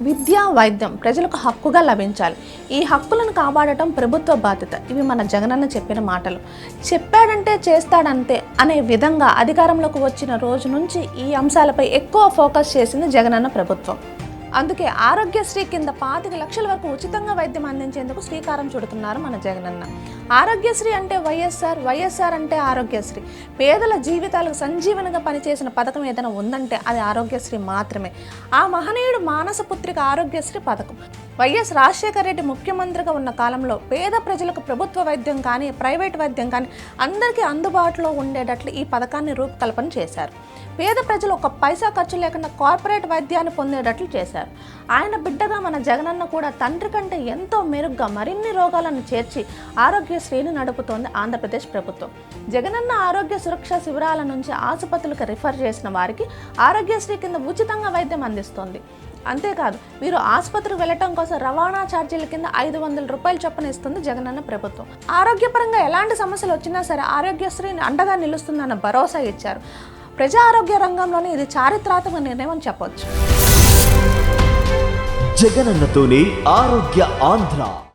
విద్య వైద్యం ప్రజలకు హక్కుగా లభించాలి. ఈ హక్కులను కాపాడటం ప్రభుత్వ బాధ్యత. ఇవి మన జగనన్న చెప్పిన మాటలు. చెప్పాడంటే చేస్తాడంతే అనే విధంగా అధికారంలోకి వచ్చిన రోజు నుంచి ఈ అంశాలపై ఎక్కువ ఫోకస్ చేసింది జగనన్న ప్రభుత్వం. అందుకే ఆరోగ్యశ్రీ కింద పాతిక లక్షల వరకు ఉచితంగా వైద్యం అందించేందుకు శ్రీకారం చుడుతున్నారు మన జగనన్న. ఆరోగ్యశ్రీ అంటే వైఎస్ఆర్ వైఎస్ఆర్ అంటే ఆరోగ్యశ్రీ. పేదల జీవితాలకు సంజీవనగా పనిచేసిన పథకం ఏదైనా ఉందంటే అది ఆరోగ్యశ్రీ మాత్రమే. ఆ మహనీయుడు మానసపుత్రిక ఆరోగ్యశ్రీ పథకం. వైఎస్ రాజశేఖర రెడ్డి ముఖ్యమంత్రిగా ఉన్న కాలంలో పేద ప్రజలకు ప్రభుత్వ వైద్యం కానీ ప్రైవేట్ వైద్యం కానీ అందరికీ అందుబాటులో ఉండేటట్లు ఈ పథకాన్ని రూపకల్పన చేశారు. పేద ప్రజలు ఒక పైసా ఖర్చు లేకుండా కార్పొరేట్ వైద్యాన్ని పొందేటట్లు చేశారు. ఆయన బిడ్డగా మన జగనన్న కూడా తండ్రి కంటే ఎంతో మెరుగ్గా మరిన్ని రోగాలను చేర్చి ఆరోగ్యశ్రీని నడుపుతోంది ఆంధ్రప్రదేశ్ ప్రభుత్వం. జగనన్న ఆరోగ్య సురక్ష శిబిరాల నుంచి ఆసుపత్రులకు రిఫర్ చేసిన వారికి ఆరోగ్యశ్రీ కింద ఉచితంగా వైద్యం అందిస్తోంది. అంతేకాదు మీరు ఆసుపత్రికి వెళ్ళటం కోసం రవాణా ఛార్జీల కింద ఐదు వందల రూపాయలు చొప్పున ఇస్తుంది జగనన్న ప్రభుత్వం. ఆరోగ్యపరంగా ఎలాంటి సమస్యలు వచ్చినా సరే ఆరోగ్యశ్రీని అండగా నిలుస్తుందన్న భరోసా ఇచ్చారు. ప్రజా ఆరోగ్య రంగంలోనే ఇది చారిత్రాత్మక నిర్ణయం అని చెప్పవచ్చు జగనన్నతోనే ఆరోగ్య ఆంధ్ర.